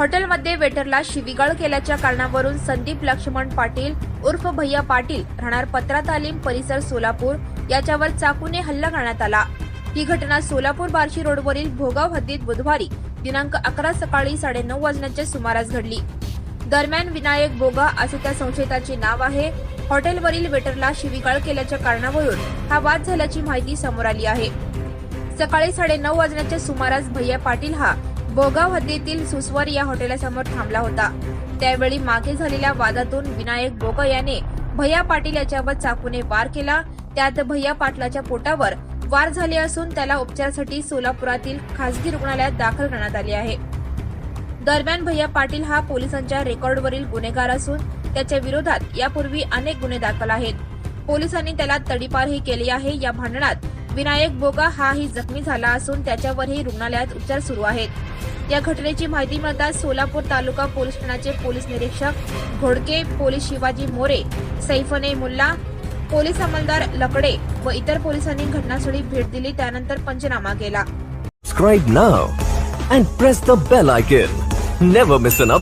हॉटेलमध्ये वेटरला शिवीगाळ केल्याच्या कारणावरून संदीप लक्ष्मण पाटील उर्फ भैया पाटील राहणार पत्रा तालीम परिसर सोलापूर याच्यावर चाकूने हल्ला करण्यात आला. ही घटना सोलापूर बार्शी रोडवरील भोगाव हद्दीत बुधवारी दिनांक अकरा सकाळी साडेनऊ वाजण्याच्या सुमारास घडली. दरम्यान विनायक बोगा असे त्या संशयिताचे नाव आहे. हॉटेलवरील वेटरला शिवीगाळ केल्याच्या कारणावरून हा वाद झाल्याची माहिती समोर आली आहे. सकाळी साडेनऊ वाजण्याच्या सुमारास भैया पाटील हा बोगाव हद्दीतील सुसवर या हॉटेलासमोर थांबला होता. त्यावेळी मागे झालेल्या वादातून विनायक बोगा याने भैया पाटील याच्यावर चाकूने वार केला. त्यात भैया पाटलाच्या पोटावर वार झाले असून त्याला उपचारासाठी सोलापुरातील खासगी रुग्णालयात दाखल करण्यात आले आहे. दरम्यान भैया पाटील हा पोलिसांच्या रेकॉर्डवरील गुन्हेगार असून त्याच्या विरोधात यापूर्वी अनेक गुन्हे दाखल आहेत. पोलिसांनी त्याला तडीपारही केली आहे. या भांडणात विनायक बोगा हाही जखमी झाला असून त्याच्यावरही रुग्णालयात उपचार सुरू आहेत. या घटनेची माहिती मिळताच सोलापूर तालुका पोलीस ठाण्याचे पोलीस निरीक्षक घोडके पोलीस शिवाजी मोरे सैफने मुल्ला पोलीस अंमलदार लकडे व इतर पोलिसांनी घटनास्थळी भेट दिली त्यानंतर पंचनामा केला. Subscribe now and